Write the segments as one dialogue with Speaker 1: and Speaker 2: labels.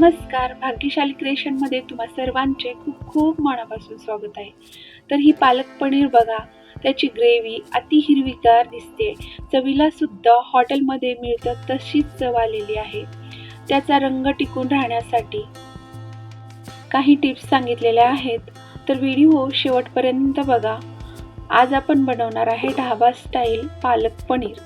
Speaker 1: नमस्कार. भाग्यशाली क्रिएशनमध्ये तुम्हा सर्वांचे खूप खूप मनापासून स्वागत आहे. तर ही पालक पनीर बघा. त्याची ग्रेव्ही अति हिरवीगार दिसते. चवीला सुद्धा हॉटेलमध्ये मिळतं तशीच चव आलेली आहे. त्याचा रंग टिकून राहण्यासाठी काही टिप्स सांगितलेल्या आहेत. तर व्हिडिओ शेवटपर्यंत बघा. आज आपण बनवणार आहे ढाबा स्टाईल पालक पनीर.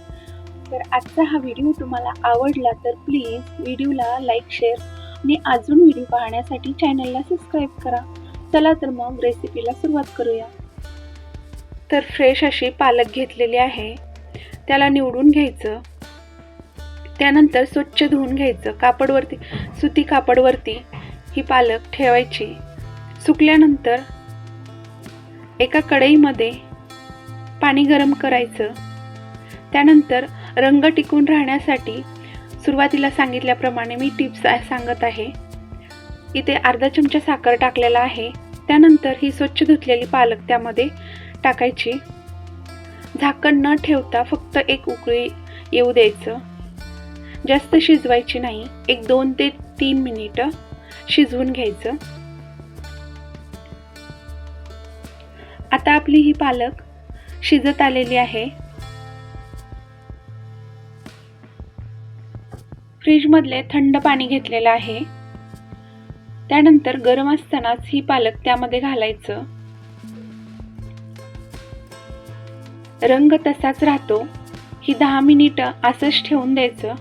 Speaker 1: तर आजचा हा व्हिडिओ तुम्हाला आवडला तर प्लीज व्हिडिओला लाईक शेअर आणि अजून व्हिडिओ पाहण्यासाठी चॅनलला सबस्क्राईब करा. चला तर मग रेसिपीला सुरुवात करूया. तर फ्रेश अशी पालक घेतलेली आहे. त्याला निवडून घ्यायचं. त्यानंतर स्वच्छ धुवून घ्यायचं. कापडवरती सुती कापडवरती ही पालक ठेवायची. सुकल्यानंतर एका कढईमध्ये पाणी गरम करायचं. त्यानंतर रंग टिकून राहण्यासाठी सुरुवातीला सांगितल्याप्रमाणे मी टिप्स सांगत आहे. इथे अर्धा चमचा साखर टाकलेला आहे. त्यानंतर ही स्वच्छ धुतलेली पालक त्यामध्ये टाकायची. झाकण न ठेवता फक्त एक उकळी येऊ द्यायचं. जास्त शिजवायची नाही. एक दोन ते तीन मिनिटं शिजवून घ्यायचं. आता आपली ही पालक शिजत आलेली आहे. फ्रीजमधले थंड पाणी घेतलेलं आहे. त्यानंतर गरम असतानाच ही पालक त्यामध्ये घालायचं. रंग तसाच राहतो. ही दहा मिनिटं असंच ठेवून द्यायचं.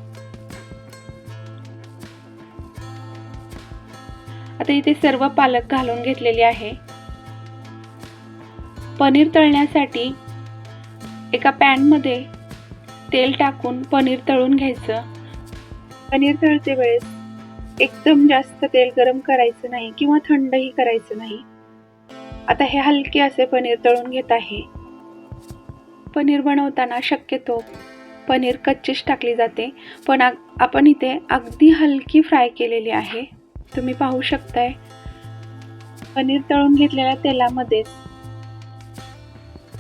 Speaker 1: आता इथे सर्व पालक घालून घेतलेली आहे. पनीर तळण्यासाठी एका पॅनमध्ये तेल टाकून पनीर तळून घ्यायचं. पनीर तळते वेळेस एकदम जास्त तेल गरम करायचं नाही किंवा थंडही करायचं नाही. आता हे हलके असे पनीर तळून घेत आहे. पनीर बनवताना शक्यतो पनीर कच्चीच टाकली जाते पण आपण इथे अगदी हलकी फ्राय केलेली आहे. तुम्ही पाहू शकताय. पनीर तळून घेतलेल्या तेलामध्येच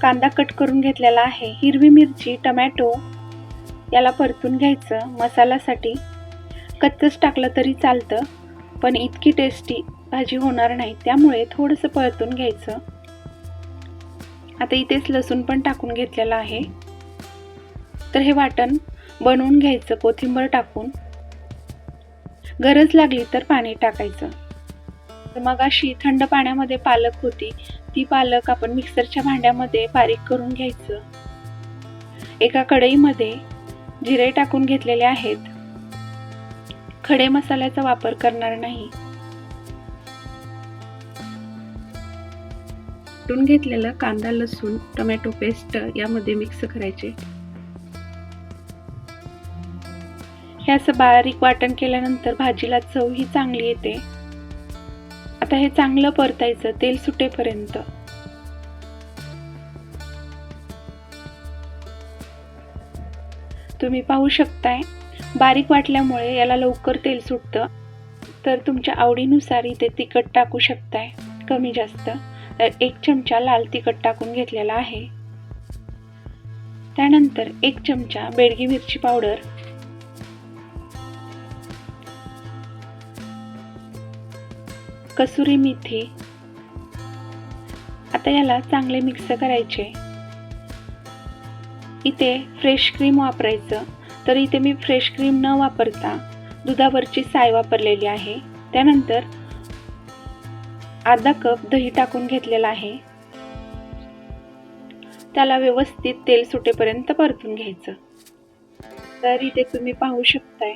Speaker 1: कांदा कट करून घेतलेला आहे. हिरवी मिरची टमॅटो याला परतून घ्यायचं. मसाल्यासाठी कच्चंच टाकलं तरी चालतं पण इतकी टेस्टी भाजी होणार नाही त्यामुळे थोडंसं परतून घ्यायचं. आता इथेच लसूण पण टाकून घेतलेलं आहे. तर हे वाटण बनवून घ्यायचं कोथिंबर टाकून. गरज लागली तर पाणी टाकायचं. तर मग अशी थंड पाण्यामध्ये पालक होती ती पालक आपण मिक्सरच्या भांड्यामध्ये बारीक करून घ्यायचं. एका कढईमध्ये जिरे टाकून घेतलेले आहेत. खडे मसाल्याचा वापर करणार नाही. कुटून घेतलेला कांदा लसूण टोमॅटो पेस्ट यामध्ये मिक्स करायचे. हे असं बारीक वाटण केल्यानंतर भाजीला चव ही चांगली येते. आता हे चांगलं परतायचं तेल सुटेपर्यंत. तुम्ही पाहू शकताय बारीक वाटल्यामुळे याला लवकर तेल सुटतं. तर तुमच्या आवडीनुसार इथे तिखट टाकू शकताय. कमी जास्त. तर एक चमचा लाल तिखट टाकून घेतलेला आहे. त्यानंतर एक चमचा बेडगी मिरची पावडर. कसुरी मेथी. आता याला चांगले मिक्स करायचे. इथे फ्रेश क्रीम वापरायचं. तर इथे मी फ्रेश क्रीम न वापरता दुधावरची साय वापरलेली आहे. त्यानंतर अर्धा कप दही टाकून घेतलेला आहे. त्याला व्यवस्थित तेल सुटेपर्यंत परतून घ्यायचं. तर इथे तुम्ही पाहू शकताय.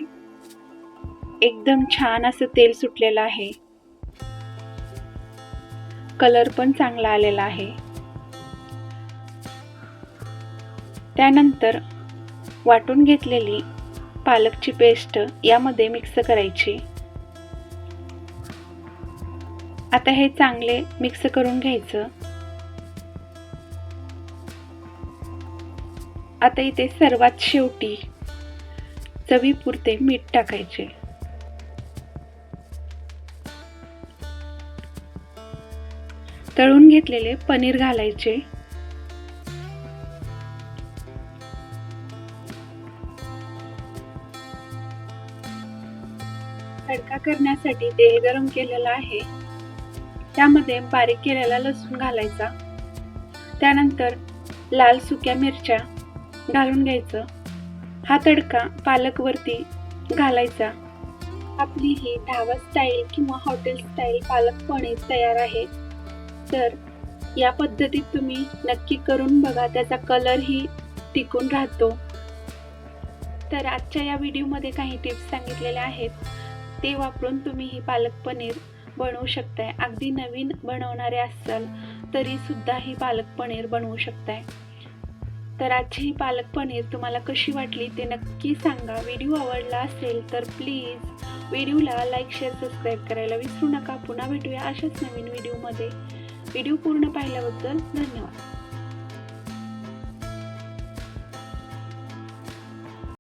Speaker 1: एकदम छान असं तेल सुटलेलं आहे. कलर पण चांगला आलेला आहे. त्यानंतर वाटून घेतलेली पालकची पेस्ट यामध्ये मिक्स करायची. आता हे चांगले मिक्स करून घ्यायचं. आता इथे सर्वात शेवटी चवीपुरते मीठ टाकायचे. तळून घेतलेले पनीर घालायचे. तडका करण्यासाठी तेल गरम केलेलं आहे. त्यामध्ये बारीक केलेला लसूण घालायचा. त्यानंतर लाल सुक्या मिरच्या घालून घ्यायचं. हा तडका पालकवरती घालायचा. आपली ही ढावा स्टाईल किंवा हॉटेल स्टाईल पालक पनीर तयार आहे. तर या पद्धतीत तुम्ही नक्की करून बघा त्याचा कलरही टिकून राहतो. तर आजच्या या व्हिडिओमध्ये काही टिप्स सांगितलेल्या आहेत. ते वापरून तुम्ही ही पालक पनीर बनवू शकताय. अगदी नवीन बनवणारे असाल तरी सुद्धा ही पालक पनीर बनवू शकताय. तर आजची ही पालक पनीर तुम्हाला कशी वाटली ते नक्की सांगा. व्हिडिओ आवडला असेल तर प्लीज व्हिडिओला लाईक शेअर सबस्क्राईब करायला विसरू नका. पुन्हा भेटूया अशाच नवीन व्हिडिओमध्ये. व्हिडिओ पूर्ण पाहिल्याबद्दल धन्यवाद.